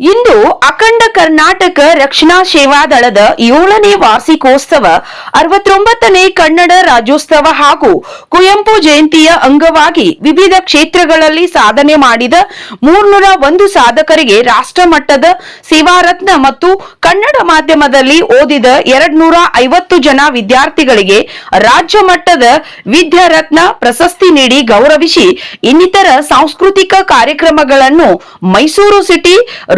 ಇಂದು ಅಖಂಡ ಕರ್ನಾಟಕ ರಕ್ಷಣಾ ಸೇವಾದಳದ ಏಳನೇ ವಾರ್ಷಿಕೋತ್ಸವ, ಅರವತ್ತೊಂಬತ್ತನೇ ಕನ್ನಡ ರಾಜ್ಯೋತ್ಸವ ಹಾಗೂ ಕುವೆಂಪು ಜಯಂತಿಯ ಅಂಗವಾಗಿ ವಿವಿಧ ಕ್ಷೇತ್ರಗಳಲ್ಲಿ ಸಾಧನೆ ಮಾಡಿದ ಮೂರ್ನೂರ ಒಂದು ಸಾಧಕರಿಗೆ ರಾಷ್ಟ್ರಮಟ್ಟದ ಸೇವಾರತ್ನ ಮತ್ತು ಕನ್ನಡ ಮಾಧ್ಯಮದಲ್ಲಿ ಓದಿದ ಎರಡ್ನೂರ ಐವತ್ತು ಜನ ವಿದ್ಯಾರ್ಥಿಗಳಿಗೆ ರಾಜ್ಯ ಮಟ್ಟದ ವಿದ್ಯಾರತ್ನ ಪ್ರಶಸ್ತಿ ನೀಡಿ ಗೌರವಿಸಿ ಇನ್ನಿತರ ಸಾಂಸ್ಕೃತಿಕ ಕಾರ್ಯಕ್ರಮಗಳನ್ನು ಮೈಸೂರು ಸಿಟಿ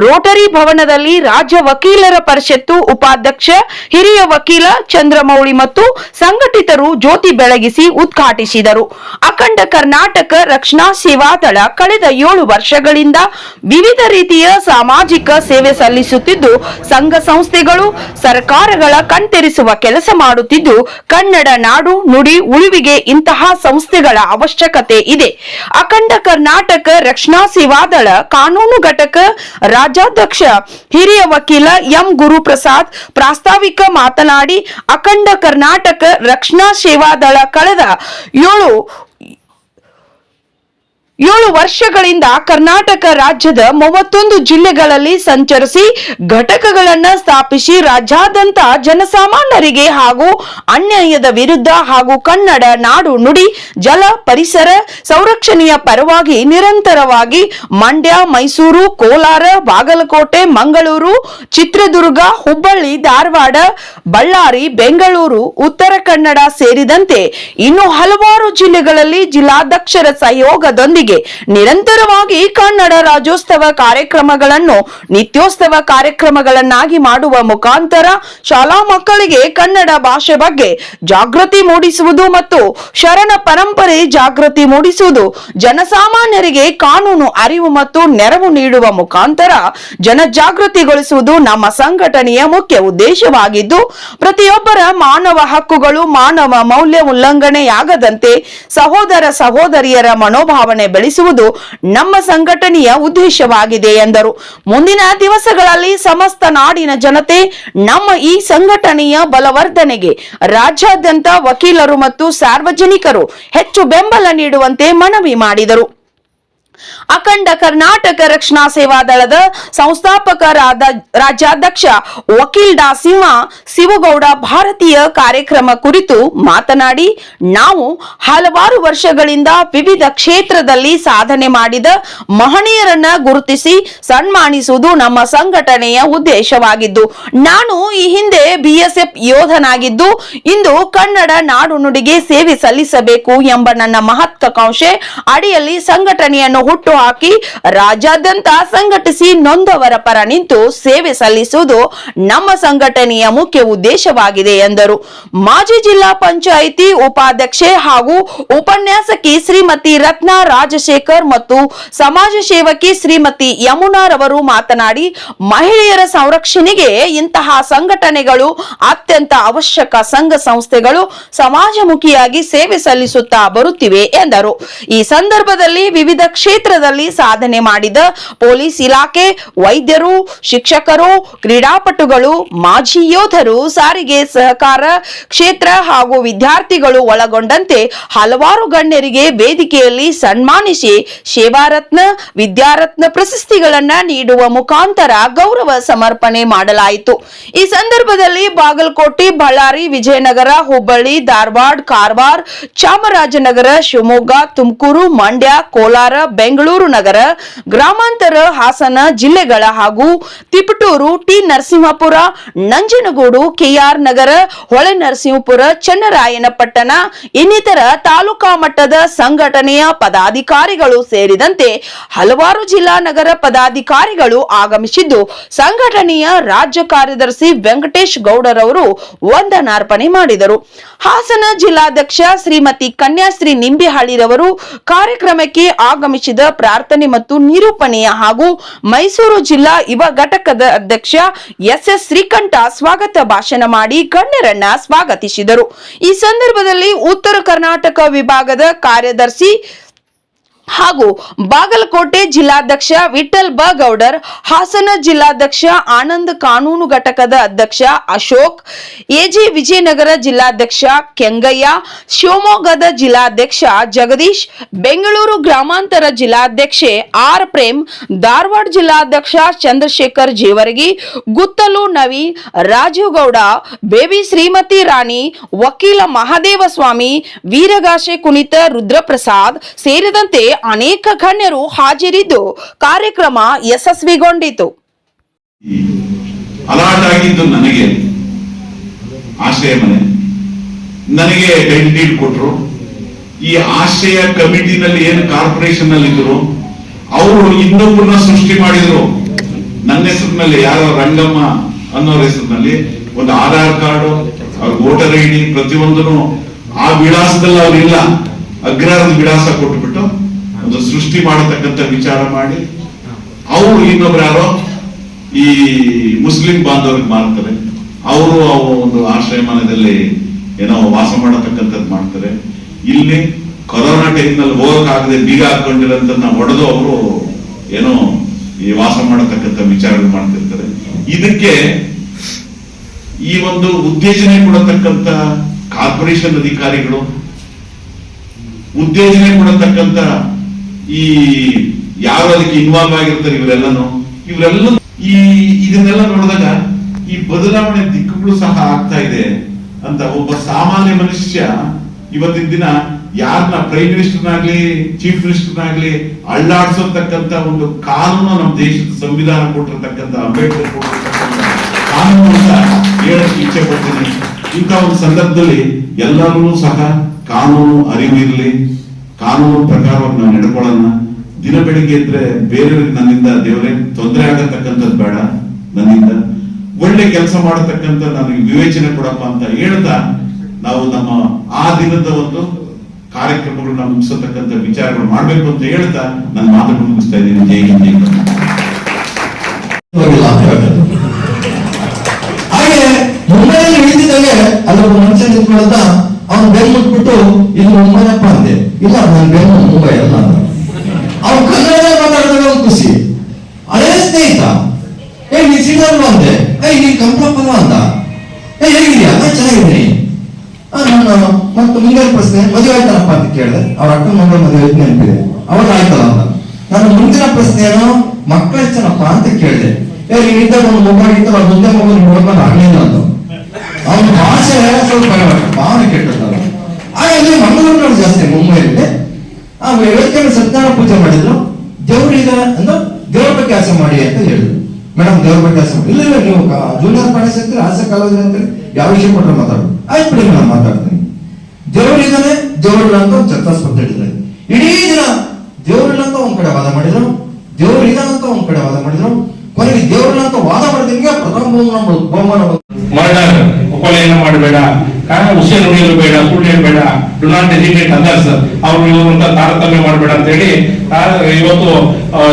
ರೋಟರಿ ಭವನದಲ್ಲಿ ರಾಜ್ಯ ವಕೀಲರ ಪರಿಷತ್ತು ಉಪಾಧ್ಯಕ್ಷ, ಹಿರಿಯ ವಕೀಲ ಚಂದ್ರಮೌಳಿ ಮತ್ತು ಸಂಘಟಿತರು ಜ್ಯೋತಿ ಬೆಳಗಿಸಿ ಉದ್ಘಾಟಿಸಿದರು. ಅಖಂಡ ಕರ್ನಾಟಕ ರಕ್ಷಣಾ ಸೇವಾದಳ ಕಳೆದ ಏಳು ವರ್ಷಗಳಿಂದ ವಿವಿಧ ರೀತಿಯ ಸಾಮಾಜಿಕ ಸೇವೆ ಸಲ್ಲಿಸುತ್ತಿದ್ದು, ಸಂಘ ಸಂಸ್ಥೆಗಳು ಸರ್ಕಾರಗಳ ಕಣ್ತೆರಿಸುವ ಕೆಲಸ ಮಾಡುತ್ತಿದ್ದು, ಕನ್ನಡ ನಾಡು ನುಡಿ ಉಳಿವಿಗೆ ಇಂತಹ ಸಂಸ್ಥೆಗಳ ಅವಶ್ಯಕತೆ ಇದೆ. ಅಖಂಡ ಕರ್ನಾಟಕ ರಕ್ಷಣಾ ಸೇವಾದಳ ಕಾನೂನು ಘಟಕ ರಾಜ್ಯಾಧ್ಯಕ್ಷ ಹಿರಿಯ ವಕೀಲ ಎಂ. ಗುರುಪ್ರಸಾದ್ ಪ್ರಾಸ್ತಾವಿಕ ಮಾತನಾಡಿ ಅಖಂಡ ಕರ್ನಾಟಕ ರಕ್ಷಣಾ ಸೇವಾದಳ ಕಳೆದ ಏಳು ಏಳು ವರ್ಷಗಳಿಂದ ಕರ್ನಾಟಕ ರಾಜ್ಯದ ಮೂವತ್ತೊಂದು ಜಿಲ್ಲೆಗಳಲ್ಲಿ ಸಂಚರಿಸಿ ಘಟಕಗಳನ್ನು ಸ್ಥಾಪಿಸಿ ರಾಜ್ಯಾದ್ಯಂತ ಜನಸಾಮಾನ್ಯರಿಗೆ ಹಾಗೂ ಅನ್ಯಾಯದ ವಿರುದ್ಧ ಹಾಗೂ ಕನ್ನಡ ನಾಡು ನುಡಿ ಜಲ ಪರಿಸರ ಸಂರಕ್ಷಣೆಯ ಪರವಾಗಿ ನಿರಂತರವಾಗಿ ಮಂಡ್ಯ, ಮೈಸೂರು, ಕೋಲಾರ, ಬಾಗಲಕೋಟೆ, ಮಂಗಳೂರು, ಚಿತ್ರದುರ್ಗ, ಹುಬ್ಬಳ್ಳಿ, ಧಾರವಾಡ, ಬಳ್ಳಾರಿ, ಬೆಂಗಳೂರು, ಉತ್ತರ ಕನ್ನಡ ಸೇರಿದಂತೆ ಇನ್ನು ಹಲವಾರು ಜಿಲ್ಲೆಗಳಲ್ಲಿ ಜಿಲ್ಲಾಧ್ಯಕ್ಷರ ಸಹಯೋಗದೊಂದಿಗೆ ನಿರಂತರವಾಗಿ ಕನ್ನಡ ರಾಜ್ಯೋತ್ಸವ ಕಾರ್ಯಕ್ರಮಗಳನ್ನು, ನಿತ್ಯೋತ್ಸವ ಕಾರ್ಯಕ್ರಮಗಳನ್ನಾಗಿ ಮಾಡುವ ಮುಖಾಂತರ ಶಾಲಾ ಮಕ್ಕಳಿಗೆ ಕನ್ನಡ ಭಾಷೆ ಬಗ್ಗೆ ಜಾಗೃತಿ ಮೂಡಿಸುವುದು ಮತ್ತು ಶರಣ ಪರಂಪರೆ ಜಾಗೃತಿ ಮೂಡಿಸುವುದು, ಜನಸಾಮಾನ್ಯರಿಗೆ ಕಾನೂನು ಅರಿವು ಮತ್ತು ನೆರವು ನೀಡುವ ಮುಖಾಂತರ ಜನಜಾಗೃತಿಗೊಳಿಸುವುದು ನಮ್ಮ ಸಂಘಟನೆಯ ಮುಖ್ಯ ಉದ್ದೇಶವಾಗಿದ್ದು, ಪ್ರತಿಯೊಬ್ಬರ ಮಾನವ ಹಕ್ಕುಗಳು ಮಾನವ ಮೌಲ್ಯ ಉಲ್ಲಂಘನೆಯಾಗದಂತೆ ಸಹೋದರ ಸಹೋದರಿಯರ ಮನೋಭಾವನೆ ಬೆಳೆಸುವುದು ನಮ್ಮ ಸಂಘಟನೆಯ ಉದ್ದೇಶವಾಗಿದೆ ಎಂದರು. ಮುಂದಿನ ದಿವಸಗಳಲ್ಲಿ ಸಮಸ್ತ ನಾಡಿನ ಜನತೆ ನಮ್ಮ ಈ ಸಂಘಟನೆಯ ಬಲವರ್ಧನೆಗೆ ರಾಜ್ಯಾದ್ಯಂತ ವಕೀಲರು ಮತ್ತು ಸಾರ್ವಜನಿಕರು ಹೆಚ್ಚು ಬೆಂಬಲ ನೀಡುವಂತೆ ಮನವಿ ಮಾಡಿದರು. ಅಖಂಡ ಕರ್ನಾಟಕ ರಕ್ಷಣಾ ಸೇವಾದಳದ ಸಂಸ್ಥಾಪಕರಾದ ರಾಜ್ಯಾಧ್ಯಕ್ಷ ವಕೀಲ್ ಡಾ ಸಿಂಹ ಶಿವಗೌಡ ಭಾರತೀಯ ಕಾರ್ಯಕ್ರಮ ಕುರಿತು ಮಾತನಾಡಿ, ನಾವು ಹಲವಾರು ವರ್ಷಗಳಿಂದ ವಿವಿಧ ಕ್ಷೇತ್ರದಲ್ಲಿ ಸಾಧನೆ ಮಾಡಿದ ಮಹನೀಯರನ್ನ ಗುರುತಿಸಿ ಸನ್ಮಾನಿಸುವುದು ನಮ್ಮ ಸಂಘಟನೆಯ ಉದ್ದೇಶವಾಗಿದ್ದು, ನಾನು ಈ ಹಿಂದೆ ಬಿಎಸ್ಎಫ್ ಯೋಧನಾಗಿದ್ದು, ಇಂದು ಕನ್ನಡ ನಾಡು ನುಡಿಗೆ ಸೇವೆ ಸಲ್ಲಿಸಬೇಕು ಎಂಬ ನನ್ನ ಮಹತ್ವಾಕಾಂಕ್ಷೆ ಅಡಿಯಲ್ಲಿ ಸಂಘಟನೆಯನ್ನು ಹುಟ್ಟು ಹಾಕಿ ರಾಜ್ಯಾದ್ಯಂತ ಸಂಘಟಿಸಿ ನೊಂದವರ ಪರ ನಿಂತು ಸೇವೆ ಸಲ್ಲಿಸುವುದು ನಮ್ಮ ಸಂಘಟನೆಯ ಮುಖ್ಯ ಉದ್ದೇಶವಾಗಿದೆ ಎಂದರು. ಮಾಜಿ ಜಿಲ್ಲಾ ಪಂಚಾಯಿತಿ ಉಪಾಧ್ಯಕ್ಷೆ ಹಾಗೂ ಉಪನ್ಯಾಸಕಿ ಶ್ರೀಮತಿ ರತ್ನ ರಾಜಶೇಖರ್ ಮತ್ತು ಸಮಾಜ ಸೇವಕಿ ಶ್ರೀಮತಿ ಯಮುನಾರವರು ಮಾತನಾಡಿ, ಮಹಿಳೆಯರ ಸಂರಕ್ಷಣೆಗೆ ಇಂತಹ ಸಂಘಟನೆಗಳು ಅತ್ಯಂತ ಅವಶ್ಯಕ ಸಂಘ ಸಂಸ್ಥೆಗಳು ಸಮಾಜಮುಖಿಯಾಗಿ ಸೇವೆ ಸಲ್ಲಿಸುತ್ತಾ ಬರುತ್ತಿವೆ ಎಂದರು. ಈ ಸಂದರ್ಭದಲ್ಲಿ ವಿವಿಧ ಕ್ಷೇತ್ರದಲ್ಲಿ ಸಾಧನೆ ಮಾಡಿದ ಪೊಲೀಸ್ ಇಲಾಖೆ, ವೈದ್ಯರು, ಶಿಕ್ಷಕರು, ಕ್ರೀಡಾಪಟುಗಳು, ಮಾಜಿ ಯೋಧರು ಸಾರಿಗೆ ಸಹಕಾರ ಕ್ಷೇತ್ರ ಹಾಗೂ ವಿದ್ಯಾರ್ಥಿಗಳು ಒಳಗೊಂಡಂತೆ ಹಲವಾರು ಗಣ್ಯರಿಗೆ ವೇದಿಕೆಯಲ್ಲಿ ಸನ್ಮಾನಿಸಿ ಸೇವಾರತ್ನ, ವಿದ್ಯಾರತ್ನ ಪ್ರಶಸ್ತಿಗಳನ್ನ ನೀಡುವ ಮುಖಾಂತರ ಗೌರವ ಸಮರ್ಪಣೆ ಮಾಡಲಾಯಿತು. ಈ ಸಂದರ್ಭದಲ್ಲಿ ಬಾಗಲಕೋಟೆ, ಬಳ್ಳಾರಿ, ವಿಜಯನಗರ, ಹುಬ್ಬಳ್ಳಿ, ಧಾರವಾಡ, ಕಾರವಾರ, ಚಾಮರಾಜನಗರ, ಶಿವಮೊಗ್ಗ, ತುಮಕೂರು, ಮಂಡ್ಯ, ಕೋಲಾರ, ಬೆಂಗಳೂರು ನಗರ, ಗ್ರಾಮಾಂತರ ಹಾಸನ ಜಿಲ್ಲೆಗಳ ಹಾಗೂ ತಿಪಟೂರು, ಟಿ ನರಸಿಂಹಪುರ, ನಂಜನಗೂಡು, ಕೆಆರ್ ನಗರ, ಹೊಳೆ ನರಸಿಂಹಪುರ, ಚನ್ನರಾಯನಪಟ್ಟಣ ಇನ್ನಿತರ ತಾಲೂಕಾ ಮಟ್ಟದ ಸಂಘಟನೆಯ ಪದಾಧಿಕಾರಿಗಳು ಸೇರಿದಂತೆ ಹಲವಾರು ಜಿಲ್ಲಾ ನಗರ ಪದಾಧಿಕಾರಿಗಳು ಆಗಮಿಸಿದ್ದು, ಸಂಘಟನೆಯ ರಾಜ್ಯ ಕಾರ್ಯದರ್ಶಿ ವೆಂಕಟೇಶ್ ಗೌಡರವರು ವಂದನಾರ್ಪಣೆ ಮಾಡಿದರು. ಹಾಸನ ಜಿಲ್ಲಾಧ್ಯಕ್ಷ ಶ್ರೀಮತಿ ಕನ್ಯಾಶ್ರೀ ನಿಂಬಿಹಳ್ಳಿರವರು ಕಾರ್ಯಕ್ರಮಕ್ಕೆ ಆಗಮಿಸಿದ ಪ್ರಾರ್ಥನೆ ಮತ್ತು ನಿರೂಪಣೆಯ ಹಾಗೂ ಮೈಸೂರು ಜಿಲ್ಲಾ ಯುವ ಘಟಕದ ಅಧ್ಯಕ್ಷ ಎಸ್ ಎಸ್ ಶ್ರೀಕಂಠ ಸ್ವಾಗತ ಭಾಷಣ ಮಾಡಿ ಗಣ್ಯರನ್ನ ಸ್ವಾಗತಿಸಿದರು. ಈ ಸಂದರ್ಭದಲ್ಲಿ ಉತ್ತರ ಕರ್ನಾಟಕ ವಿಭಾಗದ ಕಾರ್ಯದರ್ಶಿ ಹಾಗೂ ಬಾಗಲಕೋಟೆ ಜಿಲ್ಲಾಧ್ಯಕ್ಷ ವಿಠಲ್ ಬ ಗೌಡರ್ ಹಾಸನ ಜಿಲ್ಲಾಧ್ಯಕ್ಷ ಆನಂದ್ ಕಾನೂನು ಘಟಕದ ಅಧ್ಯಕ್ಷ ಅಶೋಕ್, ಎಜಿ ವಿಜಯನಗರ ಜಿಲ್ಲಾಧ್ಯಕ್ಷ ಕೆಂಗಯ್ಯ, ಶಿವಮೊಗ್ಗದ ಜಿಲ್ಲಾಧ್ಯಕ್ಷ ಜಗದೀಶ್, ಬೆಂಗಳೂರು ಗ್ರಾಮಾಂತರ ಜಿಲ್ಲಾಧ್ಯಕ್ಷೆ ಆರ್ ಪ್ರೇಮ್, ಧಾರವಾಡ ಜಿಲ್ಲಾಧ್ಯಕ್ಷ ಚಂದ್ರಶೇಖರ್ ಜೇವರ್ಗಿ, ಗುತ್ತಲು ನವೀನ್, ರಾಜೀವ್ಗೌಡ, ಬೇಬಿ ಶ್ರೀಮತಿ ರಾಣಿ, ವಕೀಲ ಮಹಾದೇವ ಸ್ವಾಮಿ ವೀರಗಾಶೆ ಕುಣಿತ ರುದ್ರಪ್ರಸಾದ್ ಸೇರಿದಂತೆ ಅನೇಕ ಗಣ್ಯರು ಹಾಜರಿದ್ದು ಕಾರ್ಯಕ್ರಮ ಯಶಸ್ವಿಗೊಂಡಿತು. ಅಲಾಟಾಗಿದ್ದು ನನಗೆ ಆಶ್ರಯ ಮನೆ. ನನಗೆ ಡೆಂಟಿಲ್ ಕೊಟ್ರು. ಈ ಆಶ್ರಯ ಕಮಿಟಿನಲ್ಲಿ ಏನು ಕಾರ್ಪೊರೇಷನ್ನಲ್ಲಿ ಇದ್ರು ಅವರು ಇನ್ನೊಬ್ಬರನ್ನ ಸೃಷ್ಟಿ ಮಾಡಿದ್ರು. ನನ್ನ ಹೆಸರಿನಲ್ಲಿ ಯಾರೋ ರಂಗಮ್ಮ ಅನ್ನೋರ ಹೆಸರಿನಲ್ಲಿ ಒಂದು ಆಧಾರ್ ಕಾರ್ಡು, ಅವ್ರ ವೋಟರ್ ಐ ಡಿ ಪ್ರತಿಯೊಂದನು ಆ ವಿಳಾಸದಲ್ಲಿ ಅವ್ರಿಲ್ಲ ಅಗ್ರಹಾರದ ವಿಳಾಸ ಕೊಟ್ಬಿಟ್ಟು ಒಂದು ಸೃಷ್ಟಿ ಮಾಡತಕ್ಕಂತ ವಿಚಾರ ಮಾಡಿ, ಅವರು ಇನ್ನೊಬ್ರು ಯಾರೋ ಈ ಮುಸ್ಲಿಂ ಬಾಂಧವರಿಗೆ ಮಾಡ್ತಾರೆ ಅವರು ಒಂದು ಆಶ್ರಯ ಮನೆಯಲ್ಲಿ ಏನೋ ವಾಸ ಮಾಡತಕ್ಕಂಥದ್ದು ಮಾಡ್ತಾರೆ. ಇಲ್ಲಿ ಕೊರೋನಾ ಟೈಮ್ನಲ್ಲಿ ಹೋಗಕ್ಕಾಗದೆ ಬೀಗ ಹಾಕೊಂಡಿರೋದನ್ನ ಹೊಡೆದು ಅವರು ಏನೋ ಈ ವಾಸ ಮಾಡತಕ್ಕಂಥ ವಿಚಾರಗಳು ಮಾಡ್ತಿರ್ತಾರೆ. ಇದಕ್ಕೆ ಈ ಒಂದು ಉತ್ತೇಜನೆ ಕೊಡತಕ್ಕಂತ ಕಾರ್ಪೊರೇಷನ್ ಅಧಿಕಾರಿಗಳು, ಉತ್ತೇಜನೆ ಕೊಡತಕ್ಕಂತ ಈ ಯಾರು ಅದಕ್ಕೆ ಇನ್ವಾಲ್ವ್ ಆಗಿರ್ತಾರೆ ಇವರೆಲ್ಲನು ಇವರೆಲ್ಲ ಈ ಇದನ್ನೆಲ್ಲ ನೋಡಿದಾಗ ಈ ಬದಲಾವಣೆ ದಿಕ್ಕುಗಳು ಸಹ ಆಗ್ತಾ ಇದೆ ಅಂತ ಒಬ್ಬ ಸಾಮಾನ್ಯ ಮನುಷ್ಯ ಇವತ್ತಿನ ದಿನ ಯಾರನ್ನ ಪ್ರೈಮ್ ಮಿನಿಸ್ಟರ್ನಾಗ್ಲಿ ಚೀಫ್ ಮಿನಿಸ್ಟರ್ನಾಗ್ಲಿ ಅಳ್ಳಾಡ್ಸೋತಕ್ಕಂತ ಒಂದು ಕಾನೂನು ನಮ್ಮ ದೇಶದ ಸಂವಿಧಾನ ಕೊಟ್ಟಿರತಕ್ಕಂತ ಅಂಬೇಡ್ಕರ್ ಕೊಟ್ಟಿರ್ತಕ್ಕಂಥ ಕಾನೂನು ಅಂತ ಹೇಳಕ್ ಇಚ್ಛೆ ಪಡ್ತೀನಿ. ಇಂಥ ಒಂದು ಸಂದರ್ಭದಲ್ಲಿ ಎಲ್ಲರೂ ಸಹ ಕಾನೂನು ಅರಿವು ಕಾನೂನು ಪ್ರಕಾರವನ್ನು ನಾವು ನಡ್ಕೊಳ್ಳೋಣ ದಿನ ಬೆಳಿಗ್ಗೆ ಇದ್ರೆ ಬೇರೆಯವ್ರಿಗೆ ನನ್ನಿಂದ, ದೇವರೇ, ತೊಂದರೆ ಆಗತಕ್ಕಂಥದ್ದು ಬೇಡ ನನ್ನಿಂದ. ಒಳ್ಳೆ ಕೆಲಸ ಮಾಡತಕ್ಕಂಥ ನನಗೆ ವಿವೇಚನೆ ಕೊಡಪ್ಪ ಅಂತ ಹೇಳ್ತಾ ನಾವು ನಮ್ಮ ಆ ದಿನದ ಒಂದು ಕಾರ್ಯಕ್ರಮಗಳನ್ನ ಮುಗಿಸತಕ್ಕಂಥ ವಿಚಾರಗಳು ಮಾಡಬೇಕು ಅಂತ ಹೇಳ್ತಾ ನನ್ನ ಮಾತು ಮುಗಿಸ್ತಾ ಇದ್ದೀನಿ. ಜೈ ಹಿಂದ್, ಜೈ. ಹಾಗೆ ಮುಂಬೈಯಲ್ಲಿ ಇಳಿದಿದ್ದಾಗೆ ಅಲ್ಲೊಬ್ಬ ಮನುಷ್ಯ ನಿಂತ್ಕೊಳ್ಳೋದ ಅವ್ನು ಬೆನ್ನು ಮುಟ್ಬಿಟ್ಟು ಇದು ಮುಂಬೈನಪ್ಪ ಅಂದೆ. ಇಲ್ಲ ನನ್ನ ಬೆನ್ನು ಅಲ್ಲ ಅಂದ ಅವ್ನು ಕನ್ನಡ ಮಾತಾಡಿದಾಗ ಅವ್ನು ಖುಷಿ. ಅದೇ ಸ್ನೇಹಿತ. ಏ, ನೀ ಸಿಗಲ್ವ ಅಂದೆ. ಏ ನೀ ಕಂಪ್ಲಪ್ಪಲ್ಲ ಅಂತ. ಏ, ಹೇಗಿದ್ಯಾ? ನಾ ಚೆನ್ನಾಗಿದ್ದೀನಿ. ನಾನು ಮತ್ತೆ ಮುಂದಿನ ಪ್ರಶ್ನೆ, ಮದುವೆ ಆಯ್ತಾನಪ್ಪ ಅಂತ ಕೇಳಿದೆ. ಅವ್ರ ಅಕ್ಕ ಮಗಳ ಮದುವೆ ಆಯ್ತು ನೆನಪಿದೆ. ಅವಾಗ ಆಯ್ತಲ್ಲ ಅಂತ. ನಾನು ಮುಂದಿನ ಪ್ರಶ್ನೆ ಏನು ಮಕ್ಕಳು ಎಷ್ಟನಪ್ಪ ಅಂತ ಕೇಳಿದೆ. ಏ ನೀನಿದ್ದಾಗ ಒಂದು ಮೊಬೈಲ್ ಇತ್ತು ಅವ್ರ ಮುಂದೆ ಮೊಬೈಲ್ ನೋಡ್ಕೊಂಡು ಆಗ್ಲಿಲ್ಲ ಅಂತ. ಅವನ ಭಾಷೆ ಸ್ವಲ್ಪ ಭಾವನೆ ಕೆಟ್ಟದ್ದಲ್ಲ. ಹಾಗಾಗಿ ಮಂಗಳೂರಿನವ್ರು ಜಾಸ್ತಿ, ಮುಂಬೈಯಲ್ಲಿ. ಆ ವೇದಿಕೆಯಲ್ಲಿ ಸತ್ಯನಾರಾಯಣ ಪೂಜೆ ಮಾಡಿದ್ರು. ದೇವ್ರಿಗೆ ಅಂದ್ರೆ ದೇವ್ರ ಆಸೆ ಮಾಡಿ ಅಂತ ಹೇಳಿದ್ರು. ಮೇಡಮ್ ದೇವ್ರ ಬಗ್ಗೆ ಆಸೆ ಮಾಡಿ. ಇಲ್ಲ ಇಲ್ಲ, ನೀವು ಜೂನಿಯರ್ ಕಾಲೇಜ್ ಅಂತೀರಿ ಆಸೆ ಕಾಲೇಜ್ ಅಂತ ಯಾವ ವಿಷಯ ಕೊಟ್ಟರೆ ಮಾತಾಡು ಆಯ್ತು ಬಿಡಿ ನಾನು ಮಾತಾಡ್ತೀನಿ. ದೇವರಿದ್ದಾನೆ ದೇವರಿಲ್ಲ ಅಂತ ಒಂದು ಚರ್ಚಾ ಸ್ಪರ್ಧೆ ಇಟ್ಟಿದ್ದಾರೆ. ಇಡೀ ದಿನ ದೇವರಿಲ್ಲ ಅಂತ ಒಂದ್ ಕಡೆ ವಾದ ಮಾಡಿದ್ರು. ದೇವರಿದ್ದಾನೆ ಅಂತ ಒಂದ್ ಕಡೆ ವಾದ ಮಾಡಿದ್ರು. ಕೊನೆಗೆ ದೇವರಿಲ್ಲ ಅಂತ ವಾದ ಮಾಡಿದಂಗೆ ಪ್ರಥಮ ಬಹುಮಾನ ಬಹುಮಾನ ಕೊಲೆಯನ್ನು ಮಾಡಬೇಡ ಉಸಿರು ನುಡಿಯಲು ಬೇಡ, ಸುಳ್ಳು ಹೇಳಬೇಡ ಡು ನಾಟ್ ಎಜುಕೇಟ್ ಅದರ್ಸ್ ಅವ್ರು ಇರುವಂತ ತಾರತಮ್ಯ ಮಾಡಬೇಡ ಅಂತ ಹೇಳಿ ಇವತ್ತು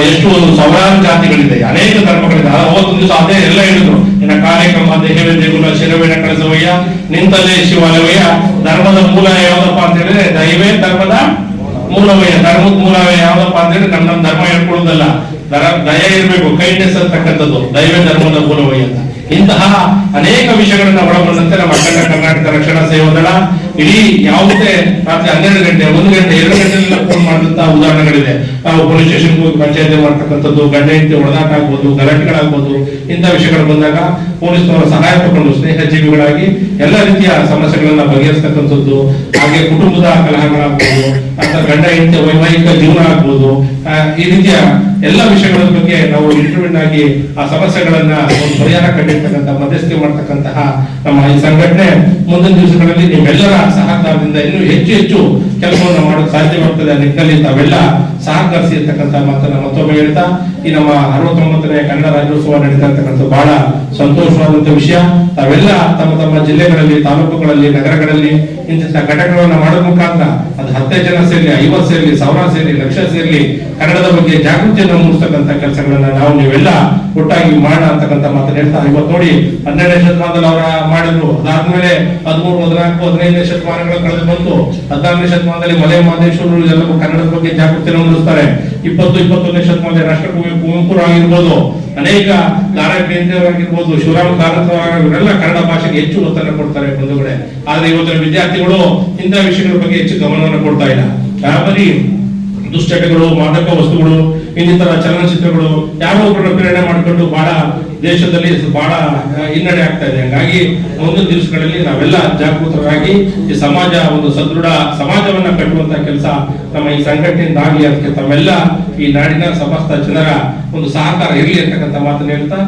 ಎಷ್ಟು ಎಷ್ಟು ಸಾವಿರಾರು ಜಾತಿಗಳಿದೆ, ಅನೇಕ ಧರ್ಮಗಳಿದೆ. ಅವತ್ತೊಂದು ಅದೇ ಎಲ್ಲ ಹೇಳಿದ್ರು. ನಿನ್ನ ಕಾರ್ಯಕ್ರಮ, ದೇಹವೇ ದೇಗುಲ, ಶಿರವೇಣ ಕಳಿಸವಯ್ಯ ನಿಂತಲೇ ಶಿವಾಲವಯ್ಯ ಧರ್ಮದ ಮೂಲ ಯಾವ್ದಪ್ಪ ಅಂತ ಹೇಳಿದ್ರೆ, ದೈವೇ ಧರ್ಮದ ಮೂಲವಯ್ಯ. ಧರ್ಮದ ಮೂಲ ಯಾವ್ದಪ್ಪ ಅಂತ ಹೇಳಿದ್ರೆ ನಮ್ಮ ಧರ್ಮ ಹೇಳ್ಕೊಳ್ಳೋದಲ್ಲ. ದಯ ಇರಬೇಕು ಕೈಂಡೆಸ್ ಅಂತಕ್ಕಂಥದ್ದು. ದೈವೇ ಧರ್ಮದ ಮೂಲವಯ್ಯ ಅಂತ. ಇಂತಹ ಅನೇಕ ವಿಷಯಗಳನ್ನ ಒಳಗೊಂಡಂತೆ ನಮ್ಮ ಅಖಂಡ ಕರ್ನಾಟಕ ರಕ್ಷಣಾ ಸೇವಾ ದಳ ಇಡೀ ಯಾವುದೇ ರಾತ್ರಿ ಹನ್ನೆರಡು ಗಂಟೆ, ಒಂದು ಗಂಟೆ, ಎರಡು ಗಂಟೆಲ್ಲ ಫೋನ್ ಮಾಡಿದಂತಹ ಉದಾಹರಣೆಗಳಿದೆ. ನಾವು ಪೊಲೀಸ್ ಸ್ಟೇಷನ್ ಹೋಗಿ ಪಂಚಾಯತಿ ಮಾಡ್ತಕ್ಕಂಥದ್ದು, ಗಂಡ, ಹೆಂಡತಿ ಒಡದಾಟ ಆಗ್ಬೋದು, ಗಲಾಟೆಗಳಾಗ್ಬೋದು ಇಂತಹ ವಿಷಯಗಳು ಬಂದಾಗ ಪೊಲೀಸ್ನವರ ಸಹಾಯ ತಗೊಂಡು ಸ್ನೇಹ ಜೀವಿಗಳಾಗಿ ಎಲ್ಲ ರೀತಿಯ ಸಮಸ್ಯೆಗಳನ್ನ ಬಗೆಹರಿಸ್ತಕ್ಕಂಥದ್ದು, ಹಾಗೆ ಕುಟುಂಬದ ಕಲಹಗಳಾಗ್ಬೋದು, ಅಥವಾ ಗಂಡ, ಹೆಂಡತಿ ವೈವಾಹಿಕ ಜೀವನ ಆಗ್ಬೋದು ಈ ರೀತಿಯ ಎಲ್ಲ ವಿಷಯಗಳ ಬಗ್ಗೆ ನಾವು ಇಂಟರ್ವ್ಯೂನ್ ಆಗಿ ಆ ಸಮಸ್ಯೆಗಳನ್ನ ಪರಿಹಾರ ಕಂಡಿರ್ತಕ್ಕಂಥ, ಮಧ್ಯಸ್ಥಿಕೆ ಮಾಡ್ತಕ್ಕಂತಹ ನಮ್ಮ ಈ ಸಂಘಟನೆ ಮುಂದಿನ ದಿವಸಗಳಲ್ಲಿ ನಿಮ್ಮೆಲ್ಲರ ಸಹಕಾರದಿಂದ ಇನ್ನೂ ಹೆಚ್ಚು ಹೆಚ್ಚು ಕೆಲಸವನ್ನು ಮಾಡಲು ಸಾಧ್ಯವಾಗ್ತದೆ ನಿಟ್ಟಿನಲ್ಲಿ ತಾವೆಲ್ಲ ಸಹಕರಿಸಿ ಇರ್ತಕ್ಕಂಥ ಮಾತನ್ನ ಮತ್ತೊಮ್ಮೆ ಹೇಳ್ತಾ, ಈ ನಮ್ಮ ಅರವತ್ತೊಂಬತ್ತನೇ ಕನ್ನಡ ರಾಜ್ಯೋತ್ಸವ ನಡೀತಾ ಇರ್ತಕ್ಕಂಥ ಬಹಳ ಸಂತೋಷವಾದಂತ ವಿಷಯ. ತಾವೆಲ್ಲ ತಮ್ಮ ತಮ್ಮ ಜಿಲ್ಲೆಗಳಲ್ಲಿ, ತಾಲೂಕುಗಳಲ್ಲಿ, ನಗರಗಳಲ್ಲಿ ಇಂತಹ ಘಟಕಗಳನ್ನ ಮಾಡುವ ಮುಖಾಂತರ ಅದು ಹತ್ತೇ ಜನ ಸೇರಿ ಐವತ್ತು ಸೇರಿ ಸಾವಿರ ಸೇರಿ ಲಕ್ಷ ಸೇರಿ ಕನ್ನಡದ ಬಗ್ಗೆ ಜಾಗೃತಿಯನ್ನು ಮೂಡಿಸ್ತಕ್ಕಂಥ ಕೆಲಸಗಳನ್ನ ನಾವು ನೀವೆಲ್ಲ ಒಟ್ಟಾಗಿ ಮಾಡ ಅಂತಕ್ಕಂಥ ಮಾತನ್ನ ಹೇಳ್ತಾ, ಇವತ್ತು ನೋಡಿ ಹನ್ನೆರಡನೇ ಶತಮಾನದಲ್ಲಿ ಅವರ ಮಾಡಿದ್ರು. ಅದಾದ್ಮೇಲೆ ಹದಿಮೂರು, ಹದಿನಾಲ್ಕು, ಹದಿನೈದನೇ ಶತಮಾನಗಳು ಕಳೆದು ಬಂತು. ಹದಿನಾರನೇ ಶತಮಾನದಲ್ಲಿ ಮಲೆ ಮಹದೇಶ್ವರರು ಎಲ್ಲ ಕನ್ನಡದ ಬಗ್ಗೆ ಜಾಗೃತಿಯನ್ನು ಮೂಡಿಸ್ತಾರೆ ಇಪ್ಪತ್ತು ಇಪ್ಪತ್ತೊಂದನೇ ಶತಮಾನದ ರಾಷ್ಟ್ರಕವಿ ಕುವೆಂಪುರ ಆಗಿರ್ಬೋದು, ಅನೇಕ ದಾರ ಆಗಿರ್ಬೋದು ಶಿವರಾಮ ಕಾರಂತ ಇವರೆಲ್ಲ ಕನ್ನಡ ಭಾಷೆಗೆ ಹೆಚ್ಚು ಒತ್ತನ್ನು ಕೊಡ್ತಾರೆ ಬಂಧುಗಳೇ. ಆದ್ರೆ ಇವತ್ತಿನ ವಿದ್ಯಾರ್ಥಿಗಳು ಇಂತಹ ವಿಷಯಗಳ ಬಗ್ಗೆ ಹೆಚ್ಚು ಗಮನವನ್ನು ಕೊಡ್ತಾ ಇಲ್ಲ. ಬರೀ ದುಶ್ಚಟಗಳು, ಮಾದಕ ವಸ್ತುಗಳು ಇನ್ನಿತರ ಚಲನಚಿತ್ರಗಳು ಯಾರೋ ಒಬ್ಬರನ್ನ ಪ್ರೇರಣೆ ಮಾಡಿಕೊಂಡು ಬಹಳ ದೇಶದಲ್ಲಿ ಬಹಳ ಹಿನ್ನಡೆ ಆಗ್ತಾ ಇದೆ. ಹಂಗಾಗಿ ಮುಂದಿನ ದಿವಸಗಳಲ್ಲಿ ನಾವೆಲ್ಲ ಜಾಗೃತರಾಗಿ ಈ ಸಮಾಜ, ಒಂದು ಸದೃಢ ಸಮಾಜವನ್ನ ಕಟ್ಟುವಂತ ಕೆಲಸ ನಮ್ಮ ಈ ಸಂಘಟನೆಯಿಂದ ಆಗಲಿ, ಅದಕ್ಕೆ ತಮ್ಮೆಲ್ಲ ಈ ನಾಡಿನ ಸಮಸ್ತ ಜನರ ಒಂದು ಸಹಕಾರ ಇರಲಿ ಅಂತಕ್ಕಂಥ ಮಾತನ್ನ ಹೇಳ್ತಾ,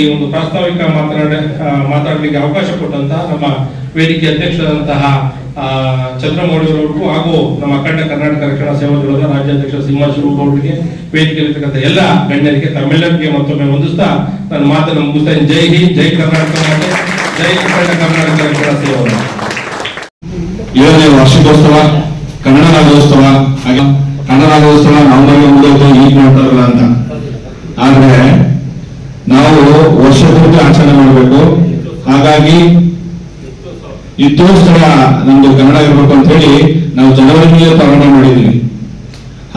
ಈ ಒಂದು ಪ್ರಾಸ್ತಾವಿಕ ಮಾತನಾಡ ಮಾತಾಡಲಿಕ್ಕೆ ಅವಕಾಶ ಕೊಟ್ಟಂತಹ ನಮ್ಮ ವೇದಿಕೆ ಅಧ್ಯಕ್ಷರಾದಂತಹ ಆ, ಚಂದ್ರಮೌಳಿಯವರಿಗೂ ಹಾಗೂ ನಮ್ಮ ಅಖಂಡ ಕರ್ನಾಟಕ ರಕ್ಷಣಾ ಸೇವಾ ದಳದ ರಾಜ್ಯಾಧ್ಯಕ್ಷ ಸಿಂಹಾಶಿವ ಗೌಡರಿಗೆ ವೇದಿಕೆಯಲ್ಲಿರ್ತಕ್ಕಂಥ ಎಲ್ಲ ಗಣ್ಯರಿಗೆ ತಮ್ಮೆಲ್ಲರಿಗೆ ಮತ್ತೊಮ್ಮೆ ಹೊಂದಿಸ್ತಾ ನನ್ನ ಮಾತನ್ನು ಮುಗಿಸ್ತಾ. ಜೈ ಹಿಂದ್ ಜೈ ಕರ್ನಾಟಕ ಜೈ ಅಖಂಡ ಕರ್ನಾಟಕ ರಕ್ಷಣಾ ಸೇವಾ. ಏಳನೇ ವಾರ್ಷಿಕೋತ್ಸವ ಕನ್ನಡ ರಾಜ್ಯೋತ್ಸವ ಹಾಗೆ ಕನ್ನಡ ರಾಜ್ಯೋತ್ಸವ ನವೆಂಬರ್ ಮುಗಿದೋಯ್ತು ಈಗ ಮಾಡ್ತಾರಲ್ಲ ಅಂತ ಆದ್ರೆ ನಾವು ವರ್ಷ ಪೂರ್ತಿ ಆಚರಣೆ ಮಾಡಬೇಕು ಹಾಗಾಗಿ ಯುದ್ಧೋತ್ಸವ ನಮ್ದು ಕನ್ನಡ ಇರಬೇಕು ಅಂತ ಹೇಳಿ ನಾವು ಜನವರಿಯಲ್ಲೇ ಪ್ರಾರಂಭ ಮಾಡಿದ್ವಿ.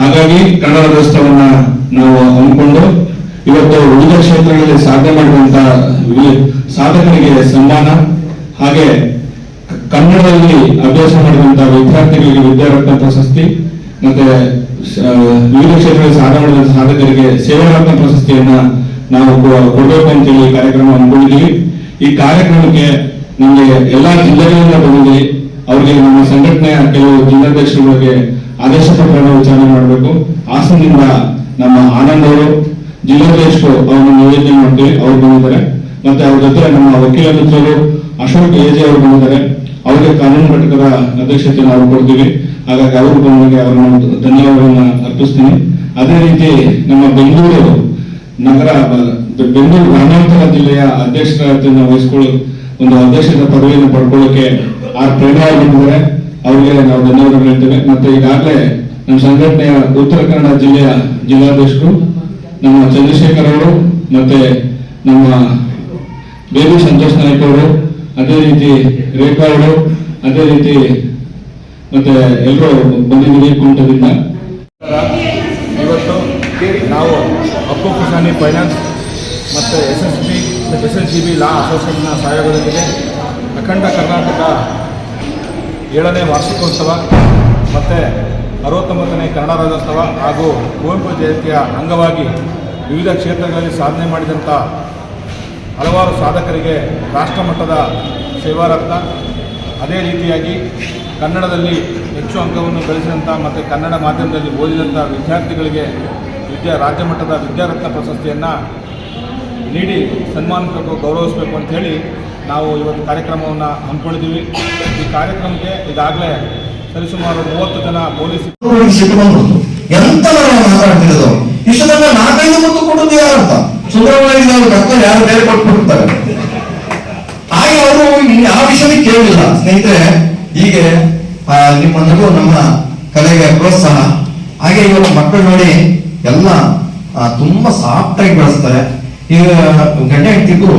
ಹಾಗಾಗಿ ಕನ್ನಡ ರಾಜ್ಯೋತ್ಸವನ್ನ ನಾವು ಹಮ್ಮಿಕೊಂಡು ಇವತ್ತು ವಿವಿಧ ಕ್ಷೇತ್ರಗಳಲ್ಲಿ ಸಾಧನೆ ಮಾಡುವಂತ ಸಾಧಕರಿಗೆ ಸನ್ಮಾನ, ಹಾಗೆ ಕನ್ನಡದಲ್ಲಿ ಅಭ್ಯಾಸ ಮಾಡಿದಂತ ವಿದ್ಯಾರ್ಥಿಗಳಿಗೆ ವಿದ್ಯಾರತ್ನ ಪ್ರಶಸ್ತಿ, ಮತ್ತೆ ವಿವಿಧ ಕ್ಷೇತ್ರಗಳಲ್ಲಿ ಸಾಧನೆ ಮಾಡಿದಂತ ಸಾಧಕರಿಗೆ ಸೇವಾರತ್ನ ಪ್ರಶಸ್ತಿಯನ್ನ ನಾವು ಕೊಡಬೇಕು ಅಂತೇಳಿ ಕಾರ್ಯಕ್ರಮ ಹಮ್ಮಿಕೊಂಡಿದ್ದೀವಿ. ಈ ಕಾರ್ಯಕ್ರಮಕ್ಕೆ ನಮಗೆ ಎಲ್ಲಾ ಜಿಲ್ಲೆಗಳಿಂದ ಬಂದಿದೆ ಅವರಿಗೆ ನಮ್ಮ ಸಂಘಟನೆಯ ಕೆಲವು ಜಿಲ್ಲಾಧ್ಯಕ್ಷರುಗಳಿಗೆ ಆದೇಶ ಪತ್ರವನ್ನು ವಿಚಾರಣೆ ಮಾಡಬೇಕು. ಹಾಸನದಿಂದ ನಮ್ಮ ಆನಂದ್ ಅವರು, ಜಿಲ್ಲಾಧ್ಯಕ್ಷರು ಅವರನ್ನು ನಿವೇದನೆ ಮಾಡ್ತೀವಿ, ಅವ್ರು ಬಂದಿದ್ದಾರೆ. ಮತ್ತೆ ಅವ್ರ ಜೊತೆ ನಮ್ಮ ವಕೀಲ ಮಿತ್ರರು ಅಶೋಕ್ ಎಜೆ ಅವರು ಬಂದಿದ್ದಾರೆ. ಅವರಿಗೆ ಕಾನೂನು ಘಟಕದ ಅಧ್ಯಕ್ಷತೆ ನಾವು ಕೊಡ್ತೀವಿ. ಹಾಗಾಗಿ ಅವರು ಬಂದಾಗ ಅವರನ್ನು ಧನ್ಯವಾದಗಳನ್ನು ಅರ್ಪಿಸ್ತೀನಿ. ಅದೇ ರೀತಿ ನಮ್ಮ ಬೆಂಗಳೂರು ನಗರ, ಬೆಂಗಳೂರು ಗ್ರಾಮಾಂತರ ಜಿಲ್ಲೆಯ ಅಧ್ಯಕ್ಷರ ವಹಿಸಿಕೊಳ್ಳಿ ಒಂದು ಅಧ್ಯಕ್ಷರ ಪದವಿಯನ್ನು ಪಡ್ಕೊಳ್ಳೋಕೆ ಆರ್ ಪ್ರೇರಣೆ ಅವರಿಗೆ ನಾವು ಧನ್ಯವಾದಗಳು ಹೇಳ್ತೇವೆ. ಮತ್ತೆ ಈಗಾಗಲೇ ನಮ್ಮ ಸಂಘಟನೆಯ ಉತ್ತರ ಕನ್ನಡ ಜಿಲ್ಲೆಯ ಜಿಲ್ಲಾಧ್ಯಕ್ಷರು, ನಮ್ಮ ಚಂದ್ರಶೇಖರ್ ಅವರು ಮತ್ತೆ ನಮ್ಮ ಬೇಬಿ ಸಂತೋಷ್ ನಾಯ್ಕ ಅವರು, ಅದೇ ರೀತಿ ರೇಖಾ ಅವರು, ಅದೇ ರೀತಿ ಮತ್ತೆ ಎಲ್ಲರೂ ಬಂದಿದ್ದೀವಿ ಕುಂಟದಿಂದ. ಇವತ್ತು ನಾವು ಅಪ್ಪು ಕಿಸಾನಿ ಫೈನಾನ್ಸ್ ಮತ್ತು S S B S L G B law ಅಸೋಸಿಯೇಷನ್ನ ಸಹಯೋಗದೊಂದಿಗೆ ಅಖಂಡ ಕರ್ನಾಟಕ ಏಳನೇ ವಾರ್ಷಿಕೋತ್ಸವ ಮತ್ತು ಅರವತ್ತೊಂಬತ್ತನೇ ಕನ್ನಡ ರಾಜ್ಯೋತ್ಸವ ಹಾಗೂ ಕುವೆಂಪು ಜಯಂತಿಯ ಅಂಗವಾಗಿ ವಿವಿಧ ಕ್ಷೇತ್ರಗಳಲ್ಲಿ ಸಾಧನೆ ಮಾಡಿದಂಥ ಹಲವಾರು ಸಾಧಕರಿಗೆ ರಾಷ್ಟ್ರಮಟ್ಟದ ಸೇವಾರತ್ನ. ಅದೇ ರೀತಿಯಾಗಿ ಕನ್ನಡದಲ್ಲಿ ಹೆಚ್ಚು ಅಂಕವನ್ನು ಗಳಿಸಿದಂಥ ಮತ್ತು ಕನ್ನಡ ಮಾಧ್ಯಮದಲ್ಲಿ ಓದಿದಂಥ ವಿದ್ಯಾರ್ಥಿಗಳಿಗೆ ವಿದ್ಯಾ ರಾಜ್ಯ ಮಟ್ಟದ ವಿದ್ಯಾರತ್ನ ಪ್ರಶಸ್ತಿಯನ್ನು ನೀಡಿ ಸನ್ಮಾನಿಸಬೇಕು ಗೌರವಿಸಬೇಕು ಅಂತ ಹೇಳಿ ನಾವು ಇವತ್ತು ಕಾರ್ಯಕ್ರಮವನ್ನು ಹಮ್ಮಿಕೊಂಡಿದ್ದೀವಿ. ಈ ಕಾರ್ಯಕ್ರಮಕ್ಕೆ ಈಗಾಗಲೇ ಸರಿಸುಮಾರು ಮೂವತ್ತು ಜನ ಪೊಲೀಸ್ ಮಾತಾಡ್ತಿರೋದು? ಇಷ್ಟು ತನಕ ನಾಲ್ಕೈದು ಮುತ್ತು ಕೊಡೋದು ಯಾರು ಸುಂದರವಾಗಿ ಅವ್ರು ಕರ್ಕೊಂಡು ಯಾರು ಬೇರೆ ಕೊಟ್ಬಿಡ್ತಾರೆ ಹಾಗೆ ಅವರು ಆ ವಿಷಯ ಕೇಳಿಲ್ಲ. ಸ್ನೇಹಿತರೆ ಹೀಗೆ ಆ, ನಿಮ್ಮ ನಗು ನಮ್ಮ ಕಲೆಗೆ ಪ್ರೋತ್ಸಾಹ. ಹಾಗೆ ಇವತ್ತು ಮಕ್ಕಳು ನೋಡಿ ಎಲ್ಲ ತುಂಬಾ ಸಾಫ್ಟ್ ಆಗಿ ಬೆಳೆಸ್ತಾರೆ. ಈಗ ಗಂಡ ಹೆಂಡತಿಗೂ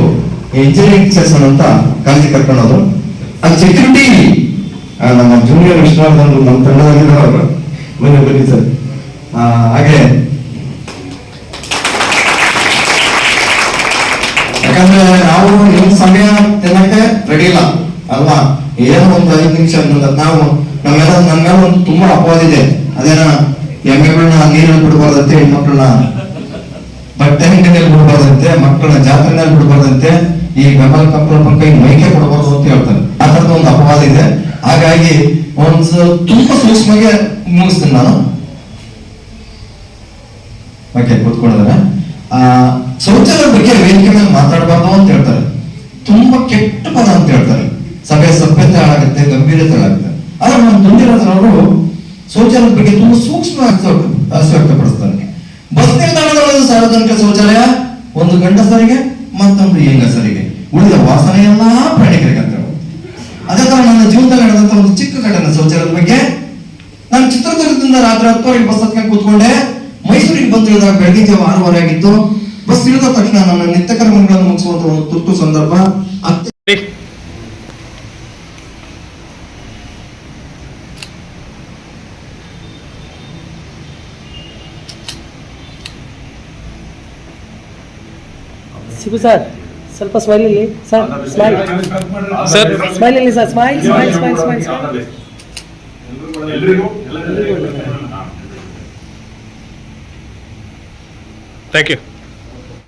ಇಂಜಿನಿಯರಿಂಗ್ ಸೆಸನ್ ಅಂತ ಕಾಲೇಜ್ ಕರ್ಕೊಂಡು ಅಲ್ಲಿ ಸೆಕ್ಯೂರಿಟಿ ನಮ್ಮ ಜೂನಿಯರ್ ವಿಶ್ವನಾಥ್ ನಮ್ಮ ತಂಡದಲ್ಲಿರೋರು ಮನೆ ಬನ್ನಿ ಸರ್. ಹಾಗೆ. ಯಾಕಂದ್ರೆ ನಾವು ನಿಮ್ ಸಮಯ ತಿನ್ನಕ್ಕೆ ರೆಡಿ ಇಲ್ಲ. ಅಲ್ವಾ? ಏನೋ ಒಂದು ಐದು ನಿಮಿಷ ನಾವು ನಮ್ಮೆಲ್ಲ ನಮ್ಮ ಮೇಲೆ ಒಂದು ತುಂಬಾ ಅಪವಾದ ಇದೆ. ಅದೇನ ಎಮ್ಮೆಗಳನ್ನ ನೀರಲ್ಲಿ ಬಿಡಬಾರ್ದಂತೆ ಹೆಣ್ಮಕ್ಳನ್ನ ಅಂಗಡಿಯಲ್ಲಿ ಬಿಡಬಾರ್ದಂತೆ ಮಕ್ಕಳನ್ನ ಜಾತ್ರೆನಲ್ಲಿ ಬಿಡಬಾರ್ದಂತೆ ಈ ಬೆಂಬಲ ಕಂಪ್ರ ಈ ಮೈಕೆ ಕೊಡಬಾರ್ದು ಅಂತ ಹೇಳ್ತಾರೆ. ಆ ತರದ ಒಂದು ಅಪವಾದ ಇದೆ. ಹಾಗಾಗಿ ಒಂದು ತುಂಬಾ ಸೂಕ್ಷ್ಮಗೆ ಮುಗಿಸ್ತೀನಿ ನಾನು. ಓಕೆ ಕೂತ್ಕೊಂಡಿದ್ದಾರೆ ಆ ಶೌಚಾಲಯ ಬಗ್ಗೆ ವೇದಿಕೆ ಮೇಲೆ ಮಾತಾಡಬಾರ್ದು ಅಂತ ಹೇಳ್ತಾರೆ. ತುಂಬಾ ಕೆಟ್ಟ ಪದ ಅಂತ ಹೇಳ್ತಾರೆ. ಸಭೆ ಸಭ್ಯತೆ ಹಾಳಾಗುತ್ತೆ ಗಂಭೀರತೆ ಹಾಳಾಗುತ್ತೆ ಆದ್ರೆ ನಮ್ಮ ತುಂಬಿರೋದ್ರವರು ಶೌಚಾಲಯದ ಬಗ್ಗೆ ತುಂಬಾ ಸೂಕ್ಷ್ಮ ವ್ಯಕ್ತಪಡಿಸ್ತಾರೆ ಬಸ್ ನಿಲ್ದಾಣಗಳಲ್ಲಿ ಸಾರ್ವಜನಿಕ ಶೌಚಾಲಯ, ಒಂದು ಗಂಡಸರಿಗೆ, ಮತ್ತೊಂದು ಹೆಂಗಸರಿಗೆ. ಉಳಿದ ವಾಸನೆ ಎಲ್ಲಾ ಪ್ರಯಾಣಿಕರಿಗೆ ಅಂತ. ಅದೇ ತರ ನನ್ನ ಜೀವನದಲ್ಲಿ ನಡೆದಂತ ಒಂದು ಚಿಕ್ಕ ಘಟನೆ ಶೌಚಾಲಯದ ಬಗ್ಗೆ. ನಾನು ಚಿತ್ರದುರ್ಗದಿಂದ ರಾತ್ರಿ ಹತ್ತುವರೆಗೆ ಬಸ್ ಹತ್ಕೊಂಡು ಕೂತ್ಕೊಂಡೆ. ಮೈಸೂರಿಗೆ ಬಂದಿಳಿದಾಗ ಬೆಳಗ್ಗೆ ಜಾವ ಆರೂವರೆ ಆಗಿತ್ತು. ಬಸ್ ಇಳಿದ ತಕ್ಷಣ ನನ್ನ ನಿತ್ಯ ಕರ್ಮಗಳನ್ನು ಮುಗಿಸುವಂತ ಒಂದು ತುರ್ತು ಸಂದರ್ಭ. ಶಿಬು ಸರ್ ಸ್ವಲ್ಪ ಸ್ಮೈಲ್ ಇಲ್ಲಿ ಸರ್ ಸ್ಮೈಲ್. ಸರ್. ಸ್ಮೈಲ್ ಇಲ್ಲಿ sir smile smile smile smile. Smile thank you